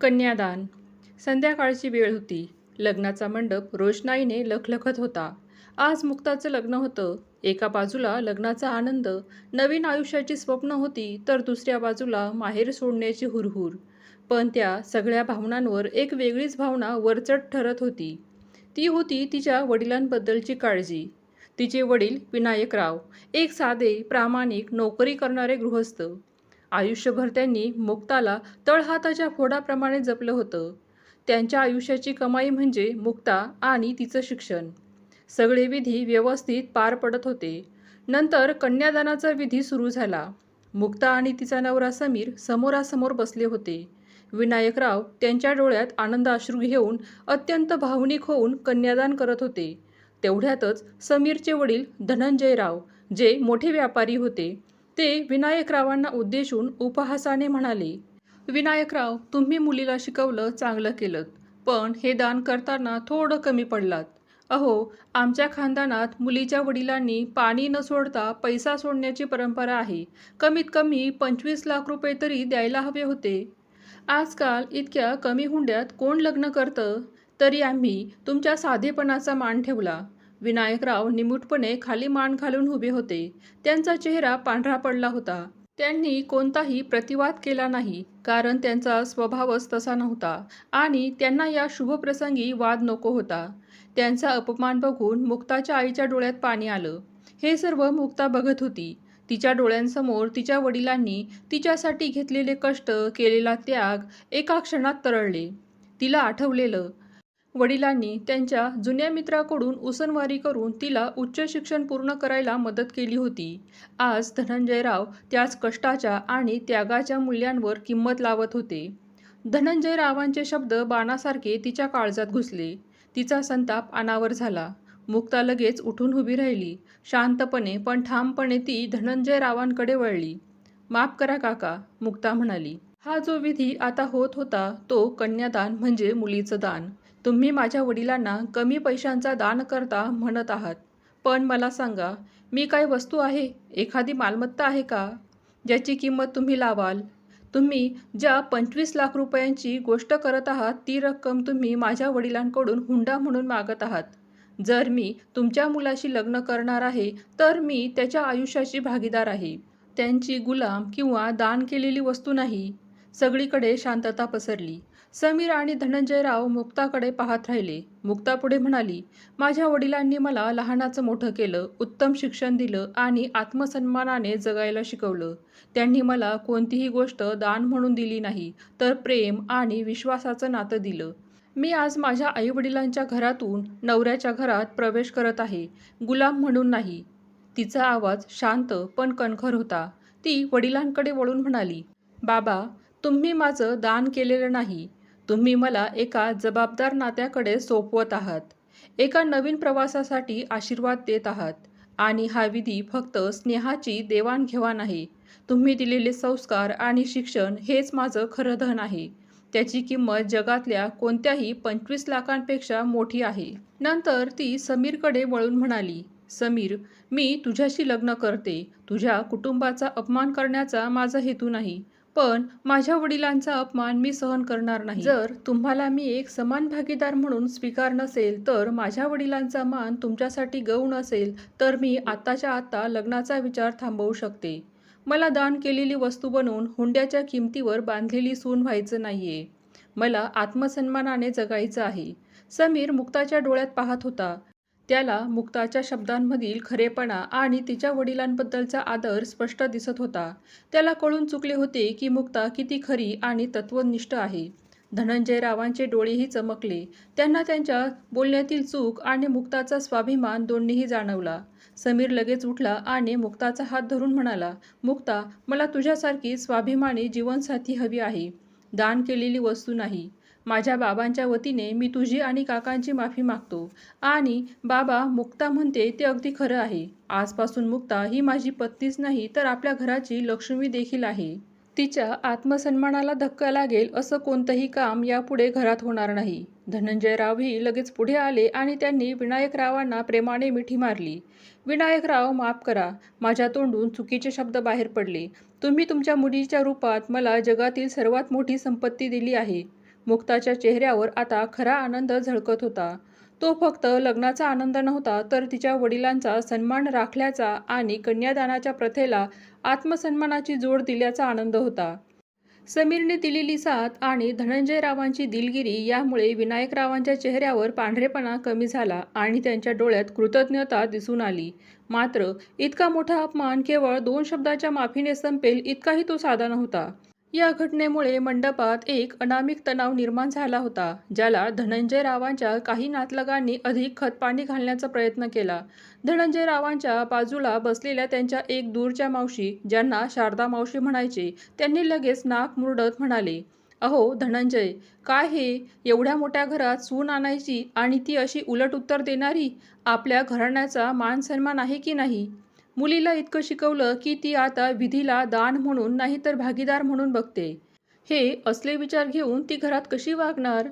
कन्यादान. संध्याकाळची वेळ होती. लग्नाचा मंडप रोषणाईने लखलखत होता. आज मुक्ताचं लग्न होतं. एका बाजूला लग्नाचा आनंद नवीन आयुष्याची स्वप्न होती तर दुसऱ्या बाजूला माहेर सोडण्याची हुरहुर. पण त्या सगळ्या भावनांवर एक वेगळीच भावना वरचढ ठरत होती. ती होती तिच्या वडिलांबद्दलची काळजी. तिचे वडील विनायकराव एक साधे प्रामाणिक नोकरी करणारे गृहस्थ. आयुष्यभर त्यांनी मुक्ताला तळहाताच्या फोडाप्रमाणे जपलं होतं. त्यांच्या आयुष्याची कमाई म्हणजे मुक्ता आणि तिचं शिक्षण. सगळे विधी व्यवस्थित पार पडत होते. नंतर कन्यादानाचा विधी सुरू झाला. मुक्ता आणि तिचा नवरा समीर समोरासमोर बसले होते. विनायकराव त्यांच्या डोळ्यात आनंद अश्रू घेऊन अत्यंत भावनिक होऊन कन्यादान करत होते. तेवढ्यातच समीरचे वडील धनंजयराव जे मोठे व्यापारी होते ते विनायकरावांना उद्देशून उपहासाने म्हणाले विनायकराव तुम्ही मुलीला शिकवलं चांगलं केलं पण हे दान करताना थोडं कमी पडलात. अहो आमच्या खानदानात मुलीच्या वडिलांनी पाणी न सोडता पैसा सोडण्याची परंपरा आहे. कमीत कमी पंचवीस लाख रुपये तरी द्यायला हवे होते. आजकाल इतक्या कमी हुंड्यात कोण लग्न करतं? तरी आम्ही तुमच्या साधेपणाचा मान ठेवला. विनायकराव निमूटपणे खाली मान घालून उभे होते. त्यांचा चेहरा पांढरा पडला होता. त्यांनी कोणताही प्रतिवाद केला नाही कारण त्यांचा स्वभावच तसा नव्हता आणि त्यांना या शुभप्रसंगी वाद नको होता. त्यांचा अपमान बघून मुक्ताच्या आईच्या डोळ्यात पाणी आलं. हे सर्व मुक्ता बघत होती. तिच्या डोळ्यांसमोर तिच्या वडिलांनी तिच्यासाठी घेतलेले कष्ट केलेला त्याग एका क्षणात तरळले. तिला आठवलेलं वडिलांनी त्यांच्या जुन्या मित्राकडून उसनवारी करून तिला उच्च शिक्षण पूर्ण करायला मदत केली होती. आज धनंजयराव त्याच कष्टाच्या आणि त्यागाच्या मूल्यांवर किंमत लावत होते. धनंजयरावांचे शब्द बाणासारखे तिच्या काळजात घुसले. तिचा संताप अनावर झाला. मुक्ता लगेच उठून उभी राहिली. शांतपणे पण ठामपणे ती धनंजयरावांकडे वळली. माफ करा काका मुक्ता म्हणाली. हा जो विधी आता होत होता तो कन्यादान म्हणजे मुलीचं दान. तुम्ही माझ्या वडिलांना कमी पैशांचा दान करता म्हणत आहात. पण मला सांगा मी काय वस्तू आहे? एखादी मालमत्ता आहे का? ज्याची किंमत तुम्ही लावाल. तुम्ही ज्या पंचवीस लाख रुपयांची गोष्ट करत आहात ती रक्कम तुम्ही माझ्या वडिलांकडून हुंडा म्हणून मागत आहात. जर मी तुमच्या मुलाशी लग्न करणार आहे तर मी त्याच्या आयुष्याची भागीदार आहे. त्यांची गुलाम किंवा दान केलेली वस्तू नाही. सगळीकडे शांतता पसरली. समीर आणि धनंजयराव मुक्ताकडे पाहत राहिले. मुक्ता पुढे म्हणाली माझ्या वडिलांनी मला लहानाचं मोठं केलं उत्तम शिक्षण दिलं आणि आत्मसन्मानाने जगायला शिकवलं. त्यांनी मला कोणतीही गोष्ट दान म्हणून दिली नाही तर प्रेम आणि विश्वासाचं नातं दिलं. मी आज माझ्या आईवडिलांच्या घरातून नवऱ्याच्या घरात प्रवेश करत आहे गुलाम म्हणून नाही. तिचा आवाज शांत पण कणखर होता. ती वडिलांकडे वळून म्हणाली बाबा तुम्ही माझं दान केलेलं नाही तुम्ही मला एका जबाबदार नात्याकडे सोपवत आहात. एका नवीन प्रवासासाठी आशीर्वाद देत आहात. आणि हा विधी फक्त स्नेहाची देवाणघेवाण आहे तुम्ही दिलेले संस्कार आणि शिक्षण हेच माझं खरं धन आहे. त्याची किंमत जगातल्या कोणत्याही पंचवीस लाखांपेक्षा मोठी आहे. नंतर ती समीरकडे वळून म्हणाली समीर मी तुझ्याशी लग्न करते. तुझ्या कुटुंबाचा अपमान करण्याचा माझा हेतू नाही. पण माझ्या वडिलांचा अपमान मी सहन करणार नाही. जर तुम्हाला मी एक समान भागीदार म्हणून स्वीकार नसेल तर माझ्या वडिलांचा मान तुमच्यासाठी गौण असेल तर मी आत्ताच्या आत्ता लग्नाचा विचार थांबवू शकते. मला दान केलेली वस्तू बनवून हुंड्याच्या किमतीवर बांधलेली सून व्हायचं नाहीये. मला आत्मसन्मानाने जगायचं आहे. समीर मुक्ताच्या डोळ्यात पाहत होता. त्याला मुक्ताच्या शब्दांमधील खरेपणा आणि तिच्या वडिलांबद्दलचा आदर स्पष्ट दिसत होता. त्याला कळून चुकले होते की मुक्ता किती खरी आणि तत्वनिष्ठ आहे. धनंजयरावांचे डोळेही चमकले. त्यांना त्यांच्या बोलण्यातील चूक आणि मुक्ताचा स्वाभिमान दोन्हीही जाणवला. समीर लगेच उठला आणि मुक्ताचा हात धरून म्हणाला मुक्ता मला तुझ्यासारखी स्वाभिमानी जीवनसाथी हवी आहे. दान केलेली वस्तू नाही. माझ्या बाबांच्या वतीने मी तुझी आणि काकांची माफी मागतो. आणि बाबा मुक्ता म्हणते ते अगदी खरं आहे. आजपासून मुक्ता ही माझी पत्नीच नाही तर आपल्या घराची लक्ष्मी देखील आहे. तिच्या आत्मसन्मानाला धक्का लागेल असं कोणतंही काम यापुढे घरात होणार नाही. धनंजयरावही लगेच पुढे आले आणि त्यांनी विनायकरावांना प्रेमाने मिठी मारली. विनायकराव माफ करा. माझ्या तोंडून चुकीचे शब्द बाहेर पडले. तुम्ही तुमच्या मुलीच्या रूपात मला जगातील सर्वात मोठी संपत्ती दिली आहे. मुक्ताच्या चेहऱ्यावर आता खरा आनंद झळकत होता. तो फक्त लग्नाचा आनंद नव्हता तर तिच्या वडिलांचा सन्मान राखल्याचा आणि कन्यादानाच्या प्रथेला आत्मसन्मानाची जोड दिल्याचा आनंद होता. समीरने दिलेली साथ आणि धनंजयरावांची दिलगिरी यामुळे विनायकरावांच्या चेहऱ्यावर पांढरेपणा कमी झाला आणि त्यांच्या डोळ्यात कृतज्ञता दिसून आली. मात्र इतका मोठा अपमान केवळ दोन शब्दाच्या माफीने संपेल इतकाही तो साधा नव्हता. या घटनेमुळे मंडपात एक अनामिक तणाव निर्माण झाला होता ज्याला धनंजयरावांच्या काही नातलगांनी अधिक खतपाणी घालण्याचा प्रयत्न केला. धनंजयरावांच्या बाजूला बसलेल्या त्यांच्या एक दूरच्या मावशी ज्यांना शारदा मावशी म्हणायचे त्यांनी लगेच नाक मुरडत म्हणाले अहो धनंजय काय हे? एवढ्या मोठ्या घरात सून आणायची आणि ती अशी उलट उत्तर देणारी? आपल्या घराण्याचा मान सन्मान आहे की नाही? मुलीला इतकं शिकवलं की ती आता विधीला दान म्हणून नाही तर भागीदार म्हणून बघते. हे असले विचार घेऊन ती घरात कशी वागणार?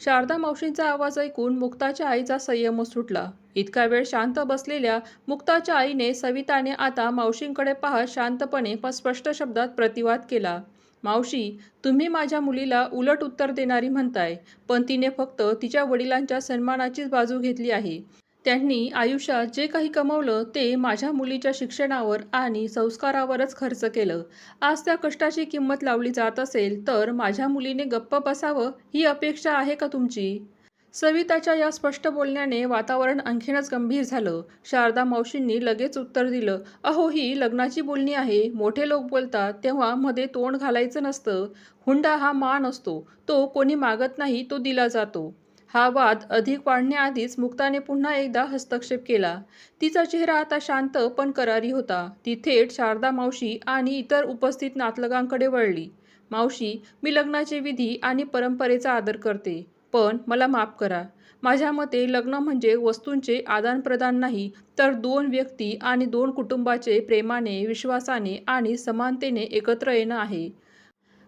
शारदा मावशींचा आवाज ऐकून मुक्ताच्या आईचा संयमच सुटला. इतका वेळ शांत बसलेल्या मुक्ताच्या आईने सविताने आता मावशींकडे पाहत शांतपणे पण स्पष्ट शब्दात प्रतिवाद केला. मावशी तुम्ही माझ्या मुलीला उलट उत्तर देणारी म्हणताय पण तिने फक्त तिच्या वडिलांच्या सन्मानाचीच बाजू घेतली आहे. त्यांनी आयुष्यात जे काही कमवलं ते माझ्या मुलीच्या शिक्षणावर आणि संस्कारावरच खर्च केलं. आज त्या कष्टाची किंमत लावली जात असेल तर माझ्या मुलीने गप्प बसावं ही अपेक्षा आहे का तुमची? सविताच्या या स्पष्ट बोलण्याने वातावरण आणखीनच गंभीर झालं. शारदा मावशींनी लगेच उत्तर दिलं अहो ही लग्नाची बोलणी आहे. मोठे लोक बोलतात तेव्हा मध्ये तोंड घालायचं नसतं. हुंडा हा मान असतो. तो कोणी मागत नाही तो दिला जातो. हा वाद अधिक वाढण्याआधीच मुक्ताने पुन्हा एकदा हस्तक्षेप केला. तिचा चेहरा आता शांत पण करारी होता. ती थेट शारदा मावशी आणि इतर उपस्थित नातलगांकडे वळली. मावशी मी लग्नाचे विधी आणि परंपरेचा आदर करते. पण मला माफ करा. माझ्या मते लग्न म्हणजे वस्तूंचे आदानप्रदान नाही तर दोन व्यक्ती आणि दोन कुटुंबाचे प्रेमाने विश्वासाने आणि समानतेने एकत्र येणं आहे.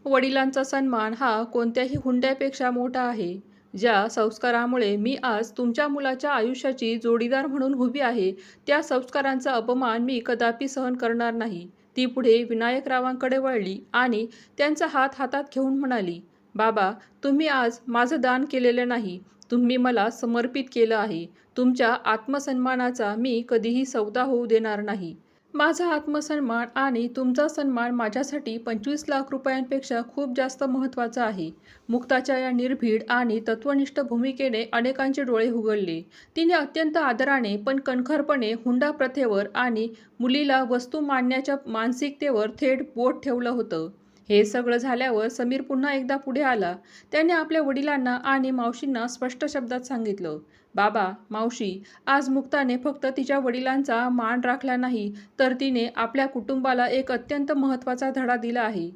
वडिलांचा सन्मान हा कोणत्याही हुंड्यापेक्षा मोठा आहे. ज्या संस्कारामुळे मी आज तुमच्या मुलाच्या आयुष्याची जोडीदार म्हणून उभी आहे त्या संस्कारांचा अपमान मी कदापि सहन करणार नाही. ती पुढे विनायकरावांकडे वळली आणि त्यांचा हात हातात घेऊन म्हणाली बाबा तुम्ही आज माझं दान केलेलं नाही. तुम्ही मला समर्पित केलं आहे. तुमच्या आत्मसन्मानाचा मी कधीही सौदा होऊ देणार नाही. माझा आत्मसन्मान आणि तुमचा सन्मान माझ्यासाठी पंचवीस लाख रुपयांपेक्षा खूप जास्त महत्त्वाचा आहे. मुक्ताच्या या निर्भीड आणि तत्वनिष्ठ भूमिकेने अनेकांचे डोळे उघडले. तिने अत्यंत आदराने पण कणखरपणे हुंडा प्रथेवर आणि मुलीला वस्तू मांडण्याच्या मानसिकतेवर थेट बोट ठेवलं होतं. हे सगळं झाल्यावर समीर पुन्हा एकदा पुढे आला. त्याने आपल्या वडिलांना आणि मावशींना स्पष्ट शब्दात सांगितलं बाबा मावशी आज मुक्ताने फक्त तिच्या वडिलांचा मान राखला नाही तर तिने आपल्या कुटुंबाला एक अत्यंत महत्त्वाचा धडा दिला आहे.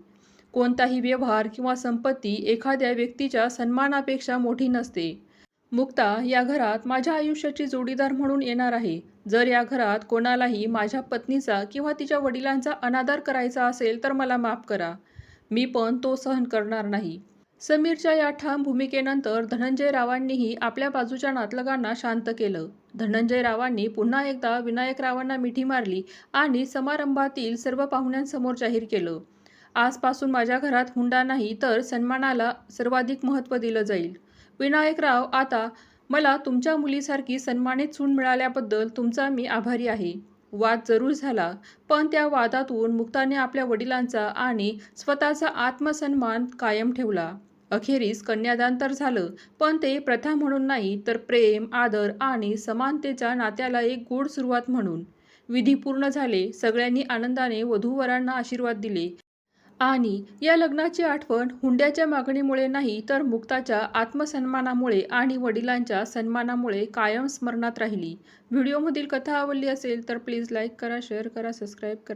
कोणताही व्यवहार किंवा संपत्ती एखाद्या व्यक्तीच्या सन्मानापेक्षा मोठी नसते. मुक्ता या घरात माझ्या आयुष्याची जोडीदार म्हणून येणार आहे. जर या घरात कोणालाही माझ्या पत्नीचा किंवा तिच्या वडिलांचा अनादर करायचा असेल तर मला माफ करा. मी पण तो सहन करणार नाही. समीरच्या या ठाम भूमिकेनंतर धनंजयरावांनीही आपल्या बाजूच्या नातलगांना शांत केलं. धनंजयरावांनी पुन्हा एकदा विनायकरावांना मिठी मारली आणि समारंभातील सर्व पाहुण्यांसमोर जाहीर केलं. आजपासून माझ्या घरात हुंडा नाही तर सन्मानाला सर्वाधिक महत्त्व दिलं जाईल. विनायकराव आता मला तुमच्या मुलीसारखी सन्मानित सून मिळाल्याबद्दल तुमचा मी आभारी आहे. वाद जरूर झाला पण त्या वादातून मुक्ताने आपल्या वडिलांचा आणि स्वतःचा आत्मसन्मान कायम ठेवला. अखेरीस कन्यादान तर झालं. पण ते प्रथा म्हणून नाही तर प्रेम आदर आणि समानतेच्या नात्याला एक गोड सुरुवात म्हणून. विधी पूर्ण झाले सगळ्यांनी आनंदाने वधूवरांना आशीर्वाद दिले. आणि या लग्नाची आठवण हुंड्याच्या मागणीमुळे नाही तर मुक्ताच्या आत्मसन्मानामुळे आणि वडिलांच्या सन्मानामुळे कायम स्मरणात राहिली. व्हिडिओमधील कथा आवडली असेल तर प्लीज लाईक करा शेअर करा सबस्क्राईब करा.